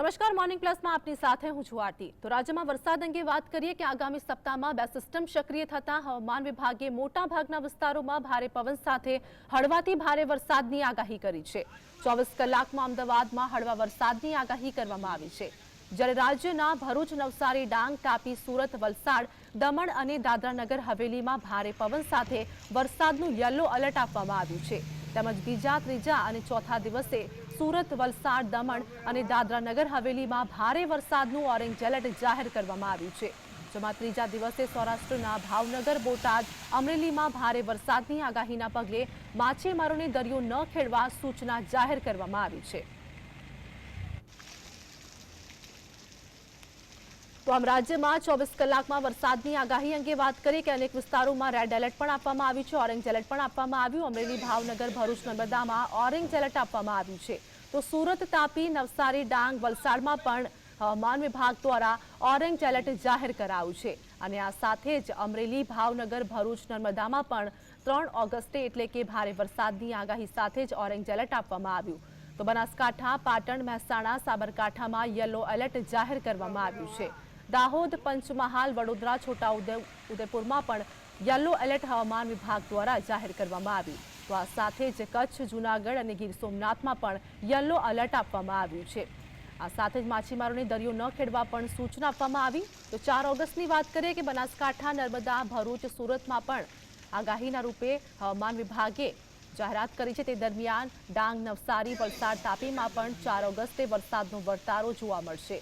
નમસ્કાર મોર્નિંગ પ્લસમાં આપની સાથે હું છું આરતી. તો રાજ્યમાં વરસાદ અંગે વાત કરીએ કે આગામી સપ્તાહમાં બે સિસ્ટમ સક્રિય થતાં હવામાન વિભાગે મોટા ભાગના વિસ્તારોમાં ભારે પવન સાથે હળવાથી ભારે વરસાદની આગાહી કરી છે. ચોવીસ કલાકમાં અમદાવાદમાં હળવા વરસાદની આગાહી કરવામાં આવી છે. જ્યારે રાજ્યના ભરૂચ, નવસારી, ડાંગ, તાપી, સુરત, વલસાડ, દમણ અને દાદરાનગર હવેલીમાં ભારે પવન સાથે વરસાદનું યલો એલર્ટ આપવામાં આવ્યું છે. તેમજ બીજા, ત્રીજા અને ચોથા દિવસે સુરત, વલસાડ, દમણ અને દાદરાનગર હવેલીમાં ભારે વરસાદનું ઓરેન્જ એલર્ટ જાહેર કરવામાં આવ્યું છે, જેમાં ત્રીજા દિવસે સૌરાષ્ટ્રના ભાવનગર, બોટાદ, અમરેલીમાં ભારે વરસાદની આગાહીના પગલે માછીમારોને દરિયો ન ખેડવા સૂચના જાહેર કરવામાં આવી છે. તો આમ રાજ્યમાં ચોવીસ કલાકમાં વરસાદની આગાહી અંગે વાત કરીએ કે અનેક વિસ્તારોમાં રેડ એલર્ટ પણ આપવામાં આવ્યું છે, ઓરેન્જ એલર્ટ પણ આપવામાં આવ્યું. અમરેલી, ભાવનગર, ભરૂચ, નર્મદામાં ઓરેન્જ એલર્ટ આપવામાં આવ્યું છે. તો સુરત તાપી, નવસારી, ડાંગ, વલસાડમાં પણ હવામાન વિભાગ દ્વારા ઓરેન્જ એલર્ટ જાહેર કરાયું છે. અને આ સાથે જ અમરેલી, ભાવનગર, ભરૂચ, નર્મદામાં પણ ત્રણ ઓગસ્ટે એટલે કે ભારે વરસાદની આગાહી સાથે જ ઓરેન્જ એલર્ટ આપવામાં આવ્યું. તો બનાસકાંઠા, પાટણ, મહેસાણા, સાબરકાંઠામાં યલો એલર્ટ જાહેર કરવામાં આવ્યું છે. દાહોદ, પંચમહાલ, વડોદરા છોટા ઉદેપુરમાં પણ યલો એલર્ટ હવામાન વિભાગ દ્વારા જાહેર કરવામાં આવ્યું. તો આ સાથે જ કચ્છ, જૂનાગઢ અને ગીર સોમનાથમાં પણ યલો એલર્ટ આપવામાં આવ્યું છે. આ સાથે જ માછીમારોને દરિયો ન ખેડવા પણ સૂચના આપવામાં આવી. તો ચાર ઓગસ્ટની વાત કરીએ કે બનાસકાંઠા, નર્મદા, ભરૂચ, સુરતમાં પણ આગાહીના રૂપે હવામાન વિભાગે જાહેરાત કરી છે. તે દરમિયાન ડાંગ, નવસારી વલસાડ, તાપીમાં પણ ચાર ઓગસ્ટે વરસાદનો વર્તારો જોવા મળશે.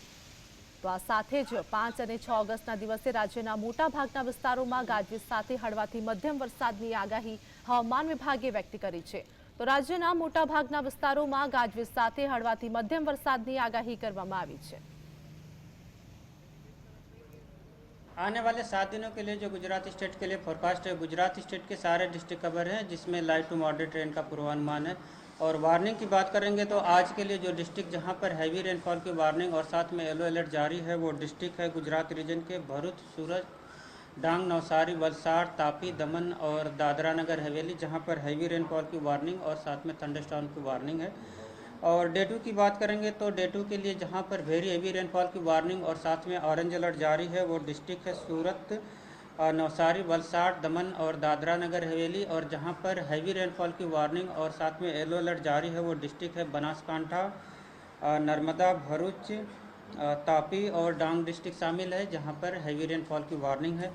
તો આ સાથે જ પાંચ અને છ ઓગસ્ટના દિવસે રાજ્યના મોટા ભાગના વિસ્તારોમાં ગાજવીજ સાથે હળવાથી મધ્યમ વરસાદની આગાહી હવામાન વિભાગે વ્યક્ત કરી છે તો રાજ્યના મોટા ભાગના વિસ્તારોમાં ગાજવીજ સાથે હળવાથી મધ્યમ વરસાદની આગાહી કરવામાં આવી છે आने वाले सात दिनों के लिए जो गुजरात स्टेट के लिए फोरकास्ट है गुजरात स्टेट के सारे डिस्ट्रिक्ट कवर हैं जिसमें लाइट टू मॉडरेट रेन का पूर्वानुमान है और वार्निंग की बात करेंगे तो आज के लिए जो डिस्ट्रिक्ट जहाँ पर हैवी रेनफॉल की वार्निंग और साथ में येलो अलर्ट जारी है, वो डिस्ट्रिक्ट है गुजरात रीजन के भरूच सूरत डांग, नवसारी, वलसाड़, तापी, दमन और दादरा नगर हवेली, जहाँ पर हैवी रेनफॉल की वार्निंग और साथ में थंडरस्टॉर्म की वार्निंग है। और डे टू की बात करेंगे तो डे टू के लिए जहाँ पर वेरी हेवी रेनफॉल की वार्निंग और साथ में ऑरेंज अलर्ट जारी है, वो डिस्ट्रिक्ट है सूरत नवसारी वलसाड़ दमन और दादरा नगर हवेली और जहां पर हैवी रेनफॉल की वार्निंग और साथ में येलो अलर्ट जारी है वो डिस्ट्रिक्ट है बनासकांठा अ, नर्मदा भरूच अ, तापी और डांग डिस्ट्रिक्ट शामिल है जहां पर हैवी रेनफॉल की वार्निंग है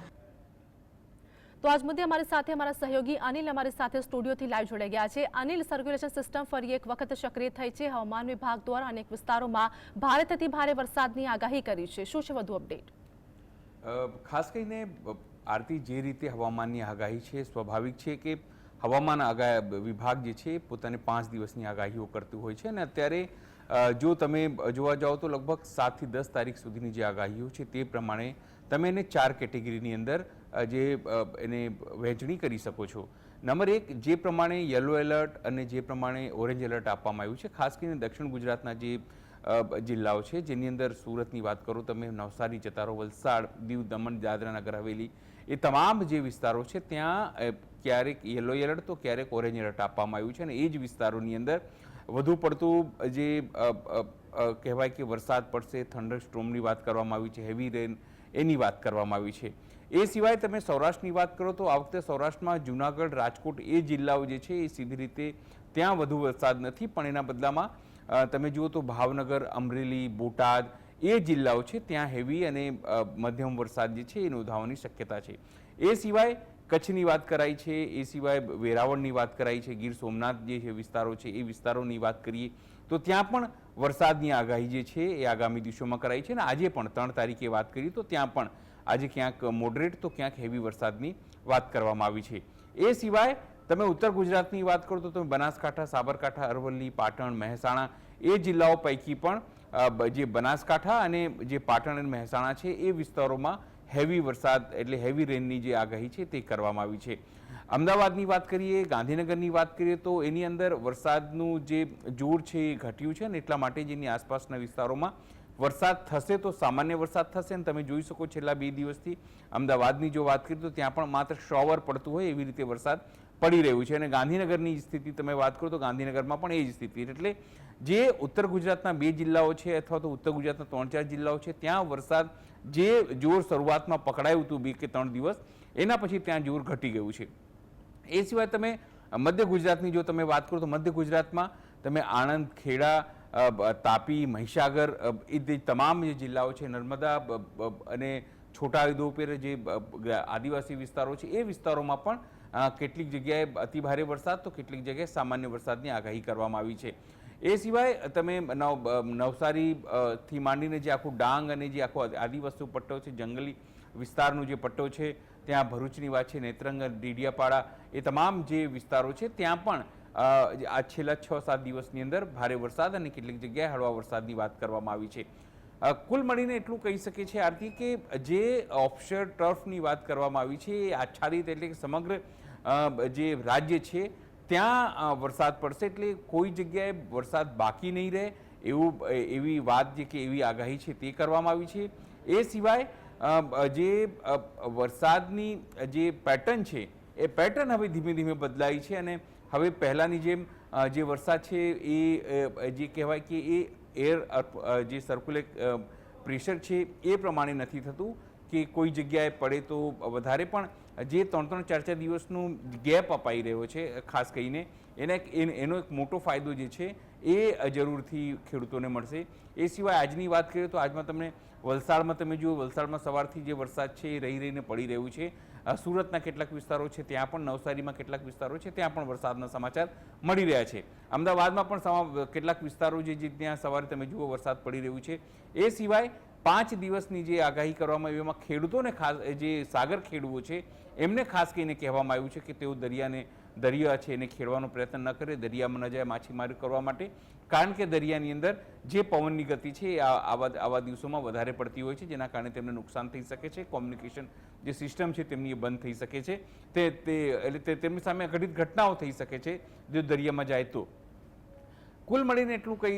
તો આજ મુદ્દે અમારી સાથે અમારા સહયોગી અનિલ અમારી સાથે સ્ટુડિયોથી લાઈવ જોડાઈ ગયા છે અનિલ સર્ક્યુલેશન સિસ્ટમ ફરી એક વખત સક્રિય થઈ છે હવામાન વિભાગ દ્વારા અનેક વિસ્તારોમાં ભારેથી ભારે વરસાદની આગાહી કરી છે શું છે વધુ અપડેટ અ, ખાસ કરીને અ, આરતી જે રીતે હવામાનની આગાહી છે, સ્વાભાવિક છે કે હવામાન આગાહ વિભાગ જે છે, પોતાને પાંચ દિવસની આગાહીઓ કરતું હોય છે અને અત્યારે જો તમે જોવા જાઓ તો લગભગ સાતથી દસ તારીખ સુધીની જે આગાહીઓ છે તે પ્રમાણે તમે એને ચાર કેટેગરીની અંદર જે એને વહેંચણી કરી શકો છો. નંબર એક, જે પ્રમાણે યલો એલર્ટ અને જે પ્રમાણે ઓરેન્જ એલર્ટ આપવામાં આવ્યું છે, ખાસ કરીને દક્ષિણ ગુજરાતના જે જિલ્લાઓ છે, જેની અંદર સુરતની વાત કરો, તમે નવસારી, જતારો, વલસાડ, દીવ, દમણ, દાદરા નગર, હવેલી એ તમામ જે વિસ્તારો છે, ત્યાં ક્યારેક યલો એલર્ટ તો ક્યારેક ઓરેન્જ એલર્ટ આપવામાં આવ્યું છે અને એ જ વિસ્તારોની અંદર વધુ પડતું જે કહેવાય કે વરસાદ પડશે થંડર સ્ટ્રોમની વાત કરવામાં આવી છે હેવી રેન એની વાત કરવામાં આવી છે. એ સિવાય તમે સૌરાષ્ટ્રની વાત કરો તો આ વખતે સૌરાષ્ટ્રમાં જુનાગઢ, રાજકોટ એ જિલ્લાઓ જે છે એ સીધી રીતે ત્યાં વધુ વરસાદ નથી, પણ એના બદલામાં તમે જુઓ તો ભાવનગર, અમરેલી, બોટાદ એ જિલ્લાઓ છે, ત્યાં હેવી અને મધ્યમ વરસાદ જે છે એ નોંધાવાની શક્યતા છે. એ સિવાય કચ્છની વાત કરાઈ છે, એ સિવાય વેરાવળની વાત કરાઈ છે, ગીર સોમનાથ જે છે, વિસ્તારો છે, એ વિસ્તારોની વાત કરીએ, તો ત્યાં પણ વરસાદની આગાહી જે છે, એ આગામી દિવસોમાં કરાઈ છે. અને આજે પણ ત્રણ તારીખે વાત કરીએ, તો ત્યાં પણ આજે ક્યાંક મોડરેટ તો ક્યાંક હેવી વરસાદની વાત કરવામાં આવી છે. એ સિવાય તમે ઉત્તર ગુજરાતની વાત કરો, તો તમે બનાસકાંઠા, સાબરકાંઠા, અરવલ્લી, પાટણ, મહેસાણા એ જિલ્લાઓ પૈકી પણ જે બનાસકાંઠા અને જે પાટણ અને મહેસાણા છે, એ વિસ્તારોમાં હેવી વરસાદ એટલે હેવી રેનની જે આગાહી છે તે કરવામાં આવી છે. અમદાવાદની વાત કરીએ, ગાંધીનગરની વાત કરીએ તો એની અંદર વરસાદનું જે જોર છે એ ઘટ્યું છે ને એટલા માટે જેની આસપાસના વિસ્તારોમાં વરસાદ થશે તો સામાન્ય વરસાદ થશે અને તમે જોઈ શકો છેલ્લા બે દિવસથી અમદાવાદની જો વાત કરીએ તો ત્યાં પણ માત્ર શોવર પડતું હોય એવી રીતે વરસાદ પડી રહ્યું છે અને ગાંધીનગરની સ્થિતિ તમે વાત કરો તો ગાંધીનગરમાં પણ એ જ સ્થિતિ એટલે જે ઉત્તર ગુજરાતના બે જિલ્લાઓ છે અથવા તો ઉત્તર ગુજરાતના ત્રણ ચાર જિલ્લાઓ છે, ત્યાં વરસાદ જે જોર શરૂઆતમાં પકડાયું હતું બે કે ત્રણ દિવસ, એના પછી ત્યાં જોર ઘટી ગયું છે. એ સિવાય તમે મધ્ય ગુજરાતની જો તમે વાત કરો તો મધ્ય ગુજરાતમાં તમે આણંદ, ખેડા તાપી, મહીસાગર એ તમામ જે જિલ્લાઓ છે, નર્મદા અને છોટા છોટાઉદેપુર જે આદિવાસી વિસ્તારો છે, એ વિસ્તારોમાં પણ કેટલીક જગ્યાએ અતિભારે વરસાદ, તો કેટલીક જગ્યાએ સામાન્ય વરસાદની આગાહી કરવામાં આવી છે. એ સિવાય તમે નવસારી થી માંડીને જે આખું ડાંગ અને જે આખો આદિવાસી પટ્ટો છે, જંગલી વિસ્તારનો જે પટ્ટો છે, ત્યાં ભરૂચની વાત છે, નેત્રંગ ડીડિયાપાડા, એ તમામ જે વિસ્તારો છે, ત્યાં પણ આ છેલ્લા છ સાત દિવસની અંદર ભારે વરસાદ અને કેટલીક જગ્યાએ હળવા વરસાદની વાત કરવામાં આવી છે. કુલ મળીને એટલું કહી શકીએ છીએ, આરતી, કે જે ઓફશોર ટર્ફની વાત કરવામાં આવી છે, એ આચ્છાદિત એટલે કે સમગ્ર જે રાજ્ય છે ત્યાં વરસાદ પડશે એટલે કોઈ જગ્યાએ વરસાદ બાકી નહીં રહે એવું એવી વાત જે કે એવી આગાહી છે તે કરવામાં આવી છે. એ સિવાય જે વરસાદની જે પેટર્ન છે એ પેટર્ન હવે ધીમે ધીમે બદલાઈ છે અને હવે પહેલાંની જેમ જે વરસાદ છે એ જે કહેવાય કે એ એર જે સર્ક્યુલેટ પ્રેશર છે એ પ્રમાણે નથી થતું કે કોઈ જગ્યાએ પડે તો વધારે. પણ જે ત્રણ ત્રણ ચાર ચાર દિવસનું ગેપ અપાઈ રહ્યો છે, ખાસ કરીને એને એન- એક મોટો ફાયદો જે છે, એ જરૂરથી ખેડૂતોને મળશે. એ સિવાય આજની વાત કરીએ તો આજમાં તમને વલસાડમાં તમે જુઓ, વલસાડમાં સવારથી જે વરસાદ છે એ રહી રહીને પડી રહ્યું છે. સુરતના કેટલાક વિસ્તારો છે, ત્યાં પણ નવસારીમાં કેટલાક વિસ્તારો છે, ત્યાં પણ વરસાદના સમાચાર મળી રહ્યા છે. અમદાવાદમાં પણ કેટલાક વિસ્તારો જે ત્યાં સવારે તમે જુઓ વરસાદ પડી રહ્યું છે. એ સિવાય પાંચ દિવસની જે આગાહી કરવામાં આવી, એમાં ખેડૂતોને ખાસ જે સાગર ખેડૂઓ છે, એમને ખાસ કરીને કહેવામાં આવ્યું છે કે તેઓ દરિયાને, દરિયા છે એને ખેડવાનો પ્રયત્ન ન કરે, દરિયામાં ન જાય માછીમારી કરવા માટે. કારણ કે દરિયાની અંદર જે પવનની ગતિ છે, એ આવા આવા દિવસોમાં વધારે પડતી હોય છે, જેના કારણે તેમને નુકસાન થઈ શકે છે, કોમ્યુનિકેશન જે સિસ્ટમ છે તેમની એ બંધ થઈ શકે છે. તે એટલે તેમની સામે ઘટિત ઘટનાઓ થઈ શકે છે, જો દરિયામાં જાય તો. કુલ મળીને એટલું કઈ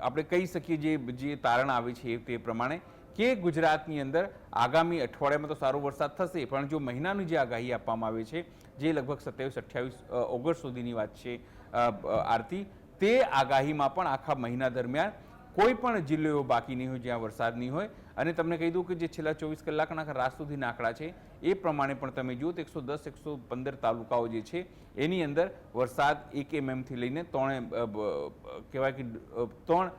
આપણે કહી શકીએ જે જે તારણ આવે છે તે પ્રમાણે કે ગુજરાતની અંદર આગામી અઠવાડિયામાં તો સારો વરસાદ થશે, પણ જો મહિનાની જે આગાહી આપવામાં આવે છે, જે લગભગ સત્યાવીસ, અઠ્યાવીસ ઓગસ્ટ સુધીની વાત છે આરતી, તે આગાહીમાં પણ આખા મહિના દરમિયાન કોઈ પણ જિલ્લો એવો બાકી નહીં હોય જ્યાં વરસાદ નહીં હોય. અને તમને કહી દઉં કે જે છેલ્લા ચોવીસ કલાકના રાત સુધીના આંકડા છે, એ પ્રમાણે પણ તમે જુઓ તો એકસો દસ, એકસો પંદર તાલુકાઓ જે છે, એની અંદર વરસાદ એક એમએમથી લઈને ત્રણ કહેવાય કે ત્રણ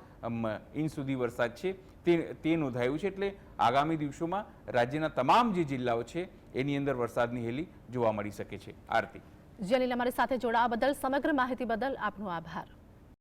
ઇંચ સુધી વરસાદ છે. તે તે નોંધાયું છે એટલે આગામી દિવસોમાં રાજ્યના તમામ જે જિલ્લાઓ છે, એની અંદર વરસાદની હેલી જોવા મળી શકે છે. આરતી. જેની અમારી સાથે જોડાવા બદલ સમગ્ર માહિતી બદલ આપનો આભાર.